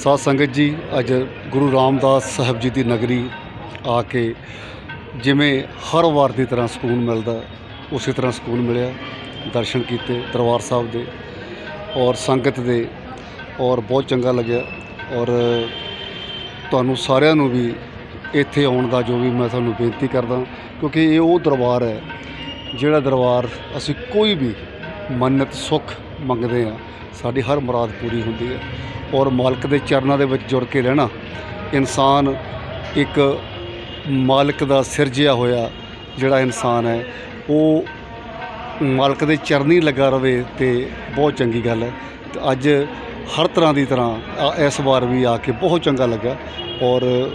ਸਾਧ ਸੰਗਤ ਜੀ, ਅੱਜ ਗੁਰੂ ਰਾਮਦਾਸ ਸਾਹਿਬ ਜੀ ਦੀ ਨਗਰੀ ਆ ਕੇ ਜਿਵੇਂ ਹਰ ਵਾਰ ਦੀ ਤਰ੍ਹਾਂ ਸਕੂਨ ਮਿਲਦਾ, ਉਸੇ ਤਰ੍ਹਾਂ ਸਕੂਨ ਮਿਲਿਆ, ਦਰਸ਼ਨ ਕੀਤੇ ਦਰਬਾਰ ਸਾਹਿਬ ਦੇ ਔਰ ਸੰਗਤ ਦੇ ਔਰ ਬਹੁਤ ਚੰਗਾ ਲੱਗਿਆ ਔਰ ਤੁਹਾਨੂੰ ਸਾਰਿਆਂ ਨੂੰ ਵੀ ਇੱਥੇ ਆਉਣ ਦਾ ਜੋ ਵੀ ਮੈਂ ਤੁਹਾਨੂੰ ਬੇਨਤੀ ਕਰਦਾ, ਕਿਉਂਕਿ ਇਹ ਉਹ ਦਰਬਾਰ ਹੈ ਜਿਹੜਾ ਦਰਬਾਰ ਅਸੀਂ ਕੋਈ ਵੀ ਮੰਨਤ ਸੁੱਖ ਮੰਗਦੇ ਆ ਸਾਡੀ ਹਰ ਮੁਰਾਦ ਪੂਰੀ ਹੁੰਦੀ ਹੈ। ਔਰ ਮਾਲਕ ਦੇ ਚਰਨਾਂ ਦੇ ਵਿੱਚ ਜੁੜ ਕੇ ਰਹਿਣਾ। ਇਨਸਾਨ ਇੱਕ ਮਾਲਕ ਦਾ ਸਿਰਜਿਆ ਹੋਇਆ ਜਿਹੜਾ ਇਨਸਾਨ ਹੈ। ਉਹ ਮਾਲਕ ਦੇ ਚਰਨੀ ਲੱਗਾ ਰਵੇ ਤੇ ਬਹੁਤ ਚੰਗੀ ਗੱਲ ਹੈ। ਤੇ ਅੱਜ ਹਰ ਤਰ੍ਹਾਂ ਦੀ ਤਰ੍ਹਾਂ ਇਸ ਵਾਰ ਵੀ ਆ ਕੇ ਬਹੁਤ ਚੰਗਾ ਲੱਗਾ। ਔਰ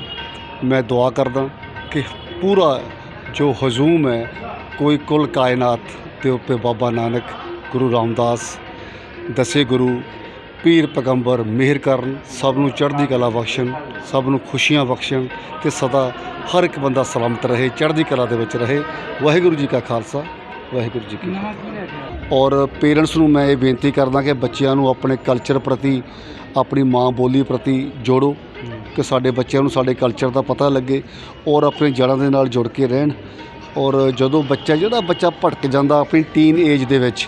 ਮੈਂ ਦੁਆ ਕਰਦਾ ਕਿ ਪੂਰਾ ਜੋ ਹਜੂਮ ਹੈ, ਕੋਈ ਕੁੱਲ ਕਾਇਨਾਤ ਤੇ ਉੱਤੇ ਬਾਬਾ ਨਾਨਕ, ਗੁਰੂ ਰਾਮਦਾਸ, ਦਸੇ ਗੁਰੂ ਪੀਰ ਪੈਗੰਬਰ ਮਿਹਰ ਕਰਨ ਸਭ ਨੂੰ ਚੜ੍ਹਦੀ ਕਲਾ ਬਖਸ਼ਣ ਸਭ ਨੂੰ ਖੁਸ਼ੀਆਂ ਬਖਸ਼ਣ ਤੇ ਸਦਾ ਹਰ ਇੱਕ ਬੰਦਾ ਸਲਾਮਤ ਰਹੇ ਚੜ੍ਹਦੀ ਕਲਾ ਦੇ ਵਿੱਚ ਰਹੇ। ਵਾਹਿਗੁਰੂ ਜੀ ਕਾ ਖਾਲਸਾ ਵਾਹਿਗੁਰੂ ਜੀ ਕੀ ਫਤਿਹ। ਔਰ ਪੇਰੈਂਟਸ ਨੂੰ ਮੈਂ ਇਹ ਬੇਨਤੀ ਕਰਦਾ ਕਿ ਬੱਚਿਆਂ ਨੂੰ ਆਪਣੇ ਕਲਚਰ ਪ੍ਰਤੀ ਆਪਣੀ ਮਾਂ ਬੋਲੀ ਪ੍ਰਤੀ ਜੋੜੋ ਕਿ ਸਾਡੇ ਬੱਚਿਆਂ ਨੂੰ ਸਾਡੇ ਕਲਚਰ ਦਾ ਪਤਾ ਲੱਗੇ ਔਰ ਆਪਣੇ ਜੜ੍ਹਾਂ ਦੇ ਨਾਲ ਜੁੜ ਕੇ ਰਹਿਣ। ਔਰ ਜਦੋਂ ਬੱਚਾ ਜਿਹੜਾ ਬੱਚਾ ਭਟਕ ਜਾਂਦਾ ਆਪਣੀ ਟੀਨ ਏਜ ਦੇ ਵਿੱਚ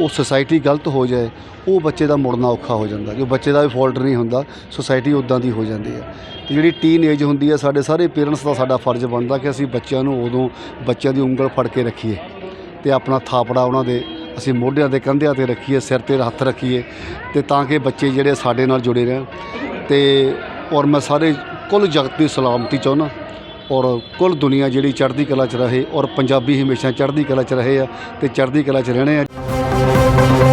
ਉਹ ਸੁਸਾਇਟੀ ਗਲਤ ਹੋ ਜਾਏ, ਉਹ ਬੱਚੇ ਦਾ ਮੁੜਨਾ ਔਖਾ ਹੋ ਜਾਂਦਾ, ਜੋ ਬੱਚੇ ਦਾ ਵੀ ਫਾਲਟ ਨਹੀਂ ਹੁੰਦਾ ਸੁਸਾਇਟੀ ਉਦਾਂ ਦੀ ਹੋ ਜਾਂਦੀ ਹੈ। ਤੇ ਜਿਹੜੀ ਟੀਨ ਏਜ ਹੁੰਦੀ ਹੈ, ਸਾਡੇ ਸਾਰੇ ਪੇਰੈਂਟਸ ਦਾ ਸਾਡਾ ਫਰਜ਼ ਬਣਦਾ ਕਿ ਅਸੀਂ ਬੱਚਿਆਂ ਨੂੰ ਉਦੋਂ ਬੱਚਿਆਂ ਦੀ ਉਂਗਲ ਫੜ ਕੇ ਰੱਖੀਏ ਤੇ ਆਪਣਾ ਥਾਪੜਾ ਉਹਨਾਂ ਦੇ, ਅਸੀਂ ਮੋਢਿਆਂ ਦੇ ਕੰਧਿਆਂ ਤੇ ਰੱਖੀਏ, ਸਿਰ ਤੇ ਹੱਥ ਰੱਖੀਏ ਤੇ ਤਾਂ ਕਿ ਬੱਚੇ ਜਿਹੜੇ ਸਾਡੇ ਨਾਲ ਜੁੜੇ ਰਹਿਣ। ਤੇ ਔਰ ਮੈਂ ਸਾਰੇ ਕੁੱਲ ਜਗਤ ਦੀ ਸਲਾਮਤੀ ਚਾਹੁੰਦਾ ਔਰ ਕੁੱਲ ਦੁਨੀਆ ਜਿਹੜੀ ਚੜ੍ਹਦੀ ਕਲਾ 'ਚ ਰਹੇ ਔਰ ਪੰਜਾਬੀ ਹਮੇਸ਼ਾ ਚੜ੍ਹਦੀ ਕਲਾ 'ਚ ਰਹੇ ਆ ਤੇ ਚੜ੍ਹਦੀ ਕਲਾ 'ਚ ਰਹਿਣੇ ਆ। Thank you.